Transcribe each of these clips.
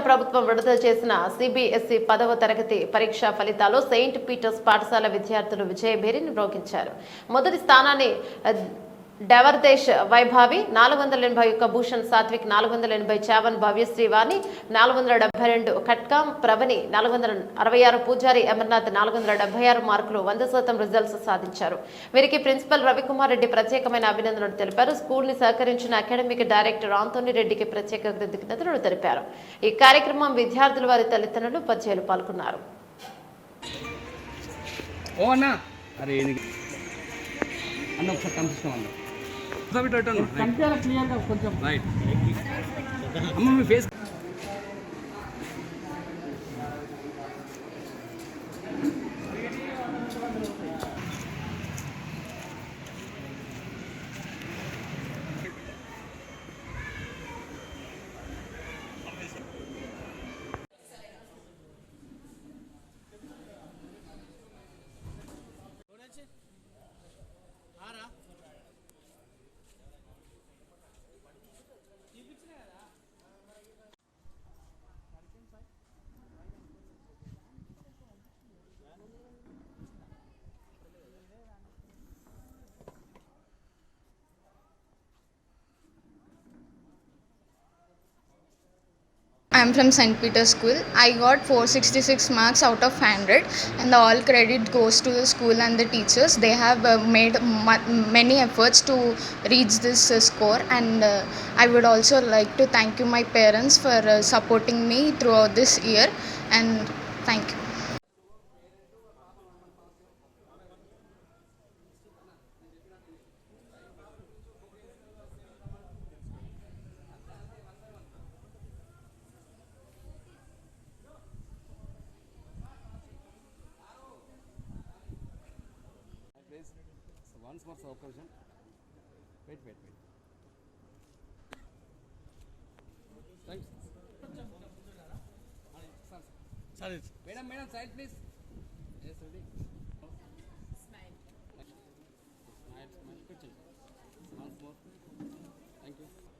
ప్రభుత్వం విడుదల చేసిన సిబిఎస్ఈ పదవ తరగతి పరీక్షా ఫలితాలు సెయింట్ పీటర్స్ పాఠశాల విద్యార్థులు విజయభేరిని మ్రోగించారు మొదటి స్థానాన్ని డెవర్దేశ్ వైభావి నాలుగు వందల ఎనభై ఒక్క భూషణ్ సాత్విక్ నాలుగు వందల ఎనభై చావన్ భవ్యశ్రీవాణి నాలుగు వందల డెబ్బై రెండు ఖట్కాం ప్రవణి నాలుగు వందల అరవై ఆరు పూజారి అమర్నాథ్ నాలుగు వందల డెబ్బై ఆరు మార్కులు వంద శాతం రిజల్ట్స్ సాధించారు. వీరికి ప్రిన్సిపల్ రవికుమార్ రెడ్డి ప్రత్యేకమైన అభినందనలు తెలిపారు. స్కూల్ని సహకరించిన అకాడమిక్ డైరెక్టర్ ఆంతోని రెడ్డికి ప్రత్యేక కృతజ్ఞతలు తెలిపారు. ఈ కార్యక్రమం విద్యార్థులు వారి తల్లిదండ్రులు ఉపాధ్యాయులు పాల్గొన్నారు. అన్న! ఒకసారి అన్న? ఒకసారి కొంచెం. రైట్ అమ్మ మీ face I'm from St. Peter's School. I got 466 marks out of 100, and all credit goes to the school and the teachers. They have uh, made many efforts to reach this uh, score, and uh, I would also like to thank you, my parents, for uh, supporting me throughout this year. And thank you. once. Wait, wait, wait. Thanks. Madam, madam, side please. Yes, ready. Smile. Smile, smile. Once more. Thank you.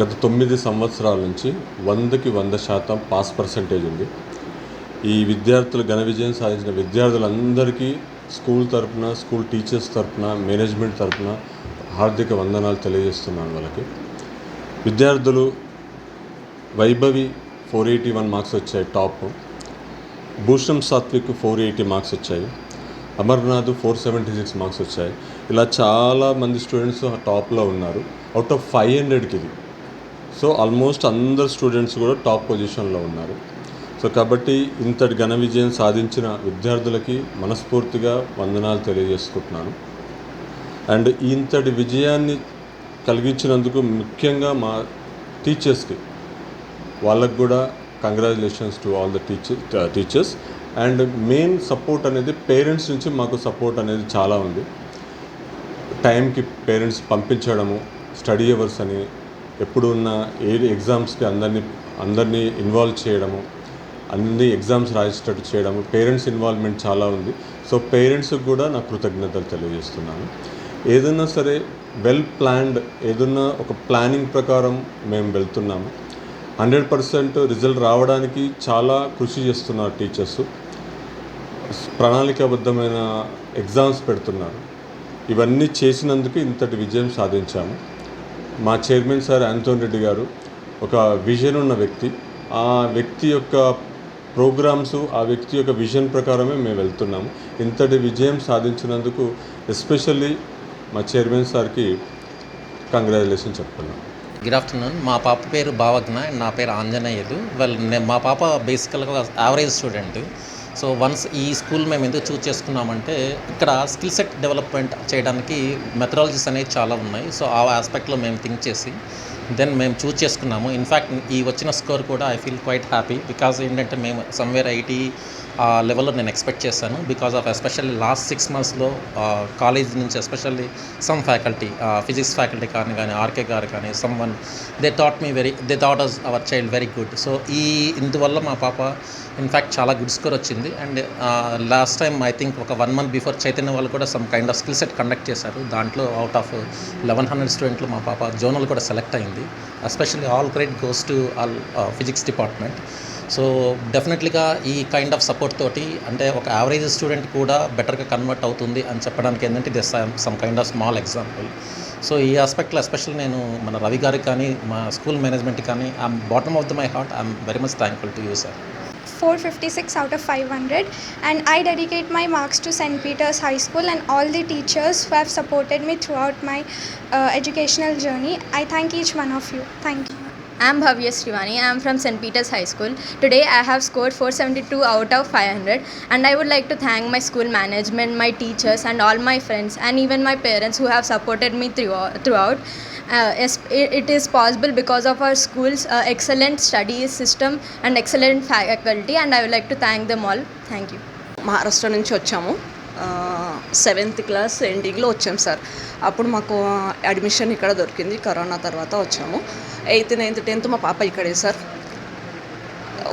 గత తొమ్మిది సంవత్సరాల నుంచి వందకి వంద శాతం pass percentage ఉంది. ఈ విద్యార్థులు ఘన విజయం సాధించిన విద్యార్థులందరికీ స్కూల్ తరపున స్కూల్ టీచర్స్ తరపున మేనేజ్మెంట్ తరపున హార్దిక వందనాలు తెలియజేస్తున్నాను వాళ్ళకి. విద్యార్థులు Vaibhavi four eighty one marks వచ్చాయి top. Bhushanam Satvik four eighty marks వచ్చాయి. Amarnath four seventy six marks వచ్చాయి. ఇలా చాలా మంది స్టూడెంట్స్ టాప్లో ఉన్నారు. అవుట్ ఆఫ్ ఫైవ్ హండ్రెడ్కి ఇది. సో ఆల్మోస్ట్ అందరు స్టూడెంట్స్ కూడా టాప్ పొజిషన్లో ఉన్నారు. సో కాబట్టి ఇంతటి ఘన విజయం సాధించిన విద్యార్థులకి మనస్ఫూర్తిగా వందనాలు తెలియజేసుకుంటున్నాను. అండ్ ఇంతటి విజయాన్ని కలిగించినందుకు ముఖ్యంగా మా టీచర్స్కి వాళ్ళకు కూడా congratulations to all the teacher teachers. And main support అనేది పేరెంట్స్ నుంచి మాకు సపోర్ట్ అనేది చాలా ఉంది. టైంకి పేరెంట్స్ పంపించడము స్టడీ అవర్స్ అని ఎప్పుడు ఉన్న ఏ ఎగ్జామ్స్కి అందరినీ అందరినీ ఇన్వాల్వ్ చేయడము అన్ని ఎగ్జామ్స్ రాసేటట్టు చేయడము పేరెంట్స్ ఇన్వాల్వ్మెంట్ చాలా ఉంది. సో పేరెంట్స్కి కూడా నా కృతజ్ఞతలు తెలియజేస్తున్నాను. ఏదైనా సరే వెల్ ప్లాన్డ్ ఏదన్నా ఒక ప్లానింగ్ ప్రకారం మేము వెళ్తున్నాము. హండ్రెడ్ పర్సెంట్ రిజల్ట్ రావడానికి చాలా కృషి చేస్తున్నారు టీచర్స్. ప్రణాళికాబద్ధమైన ఎగ్జామ్స్ పెడుతున్నారు. ఇవన్నీ చేసినందుకు ఇంతటి విజయం సాధించాము. మా చైర్మన్ సార్ అంతోన్ రెడ్డి గారు ఒక విజన్ ఉన్న వ్యక్తి. ఆ వ్యక్తి యొక్క ప్రోగ్రామ్స్ ఆ వ్యక్తి యొక్క విజన్ ప్రకారమే మేము వెళ్తున్నాము. ఇంతటి విజయం సాధించినందుకు ఎస్పెషల్లీ మా చైర్మన్ సార్కి కంగ్రాచులేషన్ చెప్తున్నాను గుడ్ ఆఫ్టర్నూన్. మా పాప పేరు భావజ్ఞ నా పేరు ఆంజనేయులు. వాళ్ళు మా పాప బేసికల్గా యావరేజ్ స్టూడెంట్. సో వన్స్ ఈ స్కూల్ మేము ఎందుకు చూస్ చేసుకున్నామంటే ఇక్కడ స్కిల్ సెట్ డెవలప్మెంట్ చేయడానికి మెథడాలజీస్ అనేవి చాలా ఉన్నాయి. సో ఆ ఆస్పెక్ట్లో మేము థింక్ చేసి దెన్ మేము చూస్ చేసుకున్నాము. ఇన్ఫ్యాక్ట్ ఈ వచ్చిన స్కోర్ కూడా I feel quite happy because ఏంటంటే మేము సమ్వేర్ ఐటీ లెవెల్లో నేను ఎక్స్పెక్ట్ చేశాను because of especially last six మంత్స్లో కాలేజ్ నుంచి especially some faculty physics faculty కానీ కానీ ఆర్కే గారు కానీ some one they thought me very they thought us our child very good so ఈ ఇందువల్ల మా పాప ఇన్ఫ్యాక్ట్ చాలా గుడ్ స్కోర్ వచ్చింది and last time I think ఒక వన్ మంత్ బిఫోర్ చైతన్య వాళ్ళు కూడా some kind of skill set conduct చేశారు. దాంట్లో అవుట్ ఆఫ్ లెవెన్ హండ్రెడ్ స్టూడెంట్లు మా పాప జోనల్ కూడా సెలెక్ట్ అయింది. Especially all credit goes to all physics department so డెఫినెట్లీగా ఈ కైండ్ ఆఫ్ సపోర్ట్ తోటి అంటే ఒక యావరేజ్ స్టూడెంట్ కూడా బెటర్గా కన్వర్ట్ అవుతుంది అని చెప్పడానికి ఏంటంటే this some kind of small example so ఈ ఆస్పెక్ట్లో ఎస్పెషల్ నేను మన రవి గారికి కానీ మా స్కూల్ మేనేజ్మెంట్ కానీ I'm bottom of the my heart I'm very much thankful to you sir 456 out of 500 and I dedicate my marks to St. Peter's High School and all the teachers who have supported me throughout out my educational journey I thank each one of you thank you I'm Bhavya Srivani. I'm from St. Peter's High School. Today I have scored 472 out of 500 and I would like to thank my school management, my teachers and all my friends and even my parents who have supported me throughout. throughout. Uh, es- it it is possible because of our school's uh, excellent study system and excellent faculty and I would like to thank them all. Thank you. Maharashtra నుంచి వచ్చాము seventh class ఎండింగ్లో వచ్చాం sir అప్పుడు మాకు admission ఇక్కడ దొరికింది corona తర్వాత వచ్చాము ఎయిత్ నైన్త్ టెన్త్ మా పాప ఇక్కడే సార్.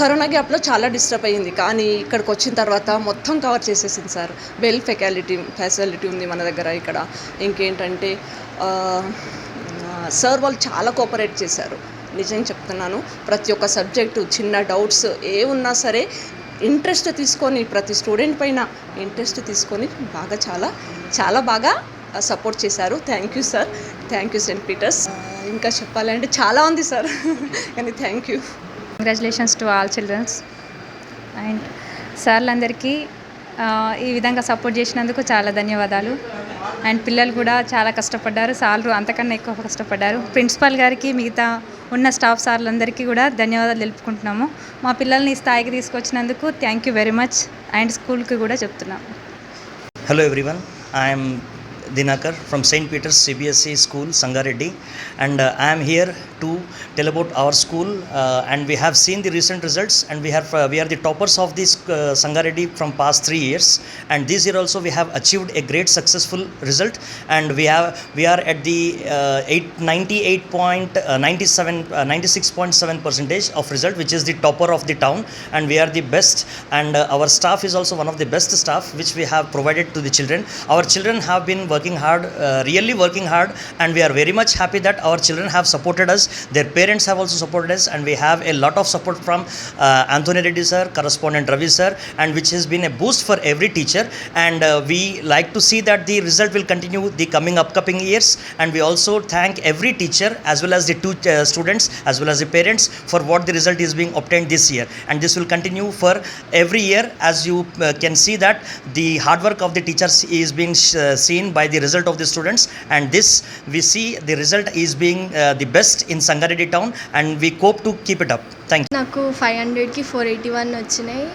కరోనా గ్యాప్లో చాలా డిస్టర్బ్ అయ్యింది. కానీ ఇక్కడికి వచ్చిన తర్వాత మొత్తం కవర్ చేసేసింది సార్. వెల్ ఫెకాలిటీ ఫెసిలిటీ ఉంది మన దగ్గర ఇక్కడ. ఇంకేంటంటే సార్ వాళ్ళు చాలా కోఆపరేట్ చేశారు. నిజంగా చెప్తున్నాను ప్రతి ఒక్క సబ్జెక్టు చిన్న డౌట్స్ ఏ ఉన్నా సరే ఇంట్రెస్ట్ తీసుకొని ప్రతి స్టూడెంట్ పైన ఇంట్రెస్ట్ తీసుకొని బాగా చాలా చాలా బాగా సపోర్ట్ చేశారు. Thank you sir. Thank you saint Peter's. ఇంకా చెప్పాలంటే చాలా ఉంది సార్. కానీ thank you. Congratulations to all childrens and సార్లందరికీ ఈ విధంగా సపోర్ట్ చేసినందుకు చాలా ధన్యవాదాలు. అండ్ పిల్లలు కూడా చాలా కష్టపడ్డారు. సార్లు అంతకన్నా ఎక్కువ కష్టపడ్డారు. ప్రిన్సిపాల్ గారికి మిగతా ఉన్న స్టాఫ్ సార్లందరికీ కూడా ధన్యవాదాలు తెలుపుకుంటున్నాము. మా పిల్లల్ని ఈ స్థాయికి తీసుకొచ్చినందుకు thank you very much and స్కూల్కి కూడా చెప్తున్నాము. Everyone, I am Dinakar from St. Peter's CBSE School, Sangareddy, and uh, I am here to tell about our school. Uh, and we have seen the recent results, and we have uh, we are the toppers of this uh, Sangareddy from past three years. And this year also we have achieved a great successful result, and we have we are at the uh, eight, 98.97 uh, 96.7 percentage of result, which is the topper of the town, and we are the best. And uh, our staff is also one of the best staff which we have provided to the children. Our children have been working hard, uh, really working hard, and we are very much happy that our children have supported us. Their parents have also supported us, and we have a lot of support from uh, Anthony Reddy sir, correspondent Ravi sir, and which has been a boost for every teacher. And uh, we like to see that the result will continue the coming upcoming years. And we also thank every teacher as well as the two uh, students as well as the parents for what the result is being obtained this year. And this will continue for every year as you uh, can see that the hard work of the teachers is being uh, seen by the result of the students. And this we see the result is being uh, the best in Sangareddy town, and we hope to keep it up. Thank you. నాకు five హండ్రెడ్కి four eighty one వచ్చినాయి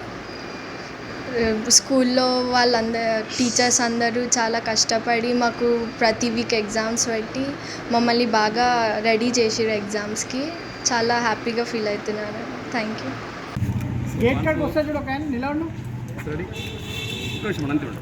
స్కూల్లో వాళ్ళందరూ teachers అందరూ చాలా కష్టపడి మాకు ప్రతి వీక్ ఎగ్జామ్స్ పెట్టి మమ్మల్ని బాగా రెడీ చేసిరు ఎగ్జామ్స్కి చాలా హ్యాపీగా ఫీల్ అవుతున్నాను థ్యాంక్ యూ